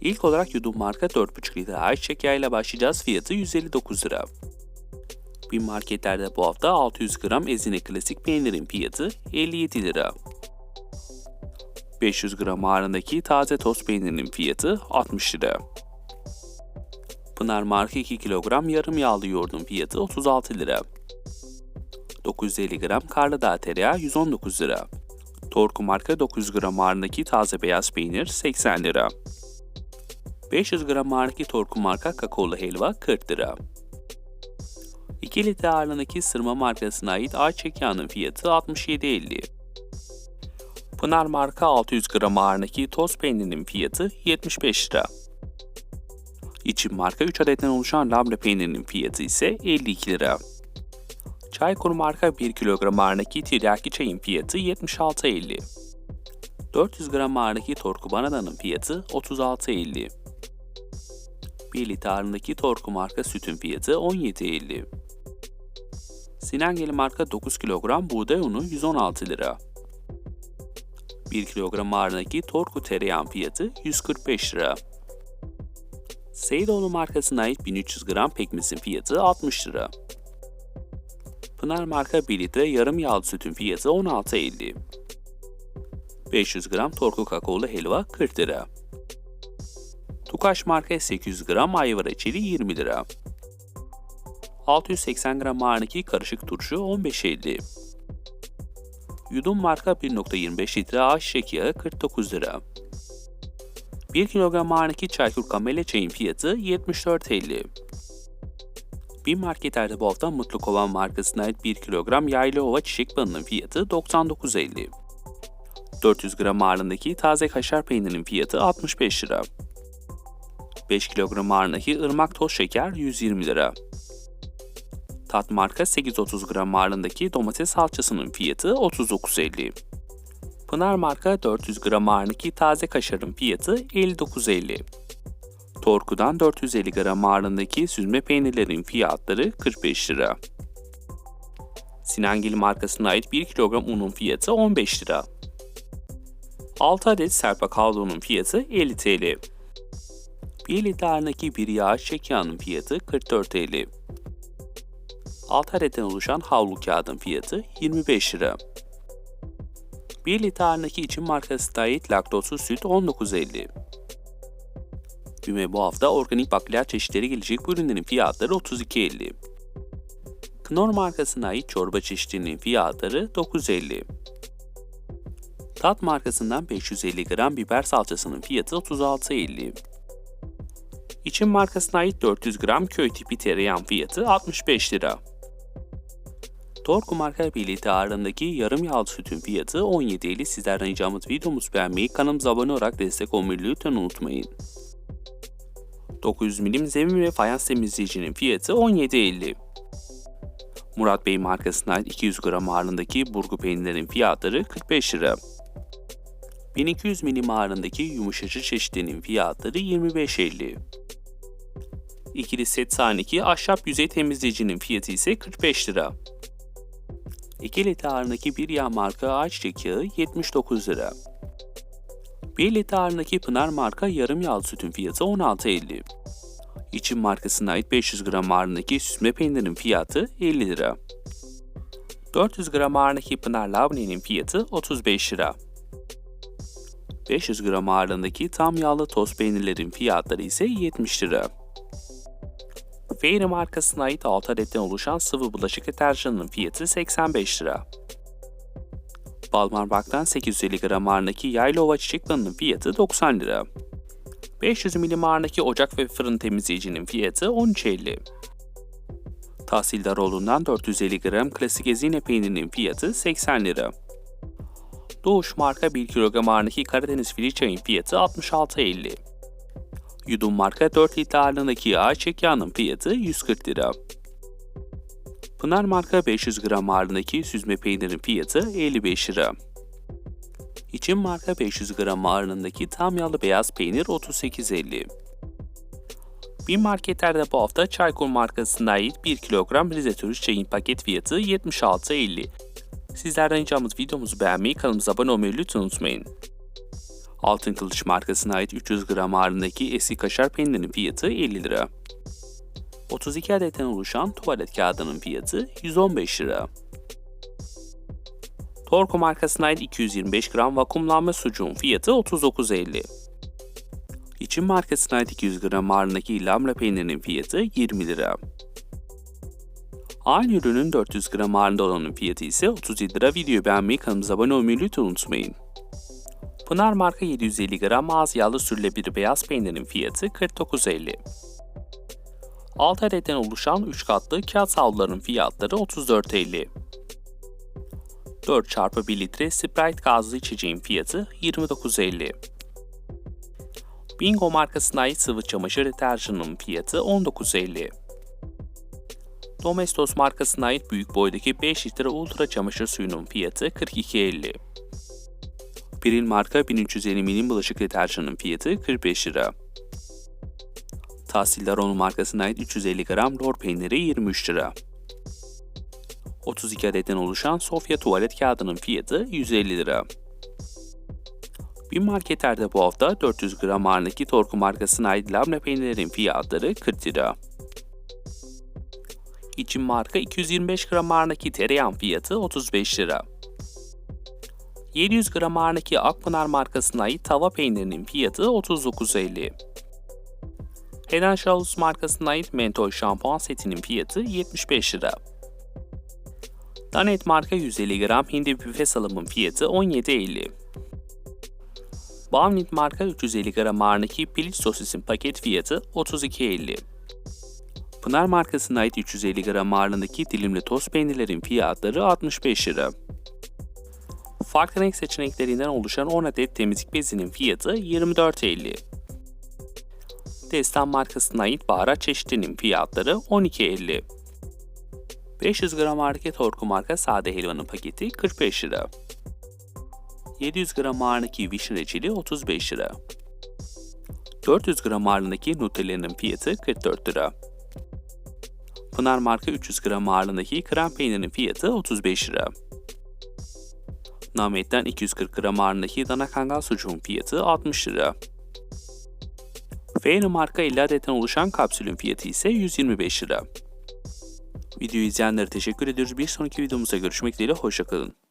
İlk olarak yudum marka 4,5 litre ayçiçek yağı ile başlayacağız. Fiyatı 159 lira. Bir marketlerde bu hafta 600 gram ezine klasik peynirin fiyatı 57 lira. 500 gram ağırlığındaki taze toz peynirinin fiyatı 60 lira. Pınar marka 2 kilogram yarım yağlı yoğurdun fiyatı 36 lira. 950 gram Karladağ tereyağı 119 lira. Torku marka 900 gram ağırlığındaki taze beyaz peynir 80 lira. 500 gram ağırlığındaki Torku marka kakaolu helva 40 lira. 2 litre ağırlığındaki sırma markasına ait ayçiçek yağının fiyatı 67.50. Pınar marka 600 gram ağırlığındaki toz peynirinin fiyatı 75 lira. İçin marka 3 adetten oluşan labne peynirinin fiyatı ise 52 lira. Çaykur marka 1 kilogram ağırlığındaki tiryaki çayın fiyatı 76.50. 400 gram ağırlığındaki torku banadanın fiyatı 36.50. 1 litre ağırlığındaki torku marka sütün fiyatı 17.50. Sinengeli marka 9 kilogram buğday unu 116 lira. 1 kilogram ağırlığındaki torku tereyağın fiyatı 145 lira. Seydoğlu markasına ait 1300 gram pekmezin fiyatı 60 lira. Pınar marka 1 litre yarım yağlı sütün fiyatı 16.50. 500 gram torku kakaolu helva 40 lira. Tukaş marka 800 gram ayva reçeli 20 lira. 680 gram ağırlık karışık turşu 15.50. Yudum marka 1.25 litre ayçiçek yağı 49 lira. 1 kilogram ağırlık çaykur kamele çayın fiyatı 74.50. Bir marketlerde bu hafta Mutlu Kovan markasına ait 1 kilogram yaylı ova çiçek balının fiyatı 99.50. 400 gram ağırlığındaki taze kaşar peynirinin fiyatı 65 lira. 5 kilogram ağırlığındaki ırmak toz şeker 120 lira. Tat marka 830 gram ağırlığındaki domates salçasının fiyatı 39.50. Pınar marka 400 gram ağırlığındaki taze kaşarın fiyatı 59.50. Torku'dan 450 gram ağırlığındaki süzme peynirlerin fiyatları 45 lira. Sinangil markasına ait 1 kilogram unun fiyatı 15 lira. 6 adet serpa kavlonun fiyatı 50 TL. 1 litre ağırlığındaki bir yağ çek yağının fiyatı 44 TL. 6 adetten oluşan havlu kağıdın fiyatı 25 lira. 1 litre ağırlığındaki için markasına ait laktozsuz süt 19.50. Büme bu hafta organik bakliyat çeşitleri gelecek ürünlerin fiyatları 32.50. Knorr markasına ait çorba çeşitlerinin fiyatları 9.50. Tat markasından 550 gram biber salçasının fiyatı 36.50. İçin markasına ait 400 gram köy tipi tereyağın fiyatı 65 lira. Torku marka 1 litre ağırlığındaki yarım yağlı sütün fiyatı 17.50. Sizlerden ricamız videomuzu beğenmeyi, kanalımıza abone olarak destek olmayı lütfen unutmayın. 900 milim zemin ve fayans temizleyicinin fiyatı 17.50. Murat Bey markasına ait 200 gram ağırlığındaki burgu peynirlerin fiyatları 45 lira. 1200 milim ağırlığındaki yumuşatıcı çeşitlerinin fiyatları 25.50. İkili set sahneki ahşap yüzey temizleyicinin fiyatı ise 45 lira. 2 litre ağırlığındaki bir yağ marka ayçiçek yağı 79 lira. 1 litre ağırlığındaki Pınar marka yarım yağlı sütün fiyatı 16.50. İçin markasına ait 500 gram ağırlığındaki süzme peynirin fiyatı 50 lira. 400 gram ağırlığındaki Pınar labnenin fiyatı 35 lira. 500 gram ağırlığındaki tam yağlı toz peynirlerin fiyatları ise 70 lira. Fairy markasına ait 6 adetten oluşan sıvı bulaşık deterjanının fiyatı 85 lira. Balmarbak'tan 850 gram ağırlığındaki yaylı ova çiçek balının fiyatı 90 lira. 500 milim ağırlığındaki ocak ve fırın temizleyicinin fiyatı 13.50. Tahsildaroğlu'ndan 450 gram klasik ezine peynirinin fiyatı 80 lira. Doğuş marka 1 kilogram ağırlığındaki Karadeniz fili çayın fiyatı 66.50. Yudum marka 4 litre ağırlığındaki yağının fiyatı 140 lira. Pınar marka 500 gram ağırlığındaki süzme peynirin fiyatı 55 lira. İçin marka 500 gram ağırlığındaki tam yağlı beyaz peynir 38.50. Bir marketlerde bu hafta Çaykur markasına ait 1 kilogram Rize Turist çayın paket fiyatı 76.50. Sizlerden ricamız videomuzu beğenmeyi, kanalımıza abone olmayı lütfen unutmayın. Altın Kılıç markasına ait 300 gram ağırlığındaki eski kaşar peynirinin fiyatı 50 lira. 32 adetten oluşan tuvalet kağıdının fiyatı 115 lira. Torco markasına ait 225 gram vakumlanma sucuğun fiyatı 39.50. İçin markasına ait 200 gram ağırlığındaki lamla peynirinin fiyatı 20 lira. Aynı ürünün 400 gram ağırlığında olanın fiyatı ise 37 lira. Videoyu beğenmeyi, kanalımıza abone olmayı lütfen unutmayın. Pınar marka 750 gram az yağlı sürülebilir beyaz peynirin fiyatı 49.50. 6 adetten oluşan 3 katlı kağıt havluların fiyatları 34.50. 4 çarpı 1 litre Sprite gazlı içeceğin fiyatı 29.50. Bingo markasına ait sıvı çamaşır deterjanının fiyatı 19.50. Domestos markasına ait büyük boydaki 5 litre ultra çamaşır suyunun fiyatı 42.50. Piril marka 1350 milim bulaşık deterjanının fiyatı 45 lira. Tahsiller Onu markasına ait 350 gram lor peyniri 23 lira. 32 adetten oluşan Sofya tuvalet kağıdının fiyatı 150 lira. Bir marketlerde bu hafta 400 gram ağırlığındaki Torku markasına ait labne peynirlerin fiyatları 40 lira. İçin marka 225 gram ağırlığındaki tereyağın fiyatı 35 lira. 700 gram ağırlığındaki Akpınar markasına ait tava peynirinin fiyatı 39.50. Head Shoulders markasına ait mentol şampuan setinin fiyatı 75 lira. Danet marka 150 gram hindi büfe salamın fiyatı 17.50. Bavnit marka 350 gram ağırlığındaki piliç sosisin paket fiyatı 32.50. Pınar markasına ait 350 gram ağırlığındaki dilimli toz peynirlerin fiyatları 65 lira. Farklı renk seçeneklerinden oluşan 10 adet temizlik bezinin fiyatı 24.50. Destan markasına ait baharat çeşitlerinin fiyatları 12.50. 500 gram ağırlıklı Torku marka sade helvanın paketi 45 lira. 700 gram ağırlığındaki vişne reçeli 35 lira. 400 gram ağırlığındaki Nutella'nın fiyatı 44 lira. Pınar marka 300 gram ağırlığındaki krem peynirinin fiyatı 35 lira. Namet'ten 240 gram ağırlığındaki dana kangal sucuğun fiyatı 60 lira. Feyre marka 50 adetten oluşan kapsülün fiyatı ise 125 lira. Videoyu izleyenlere teşekkür ediyoruz. Bir sonraki videomuzda görüşmek dileğiyle hoşçakalın.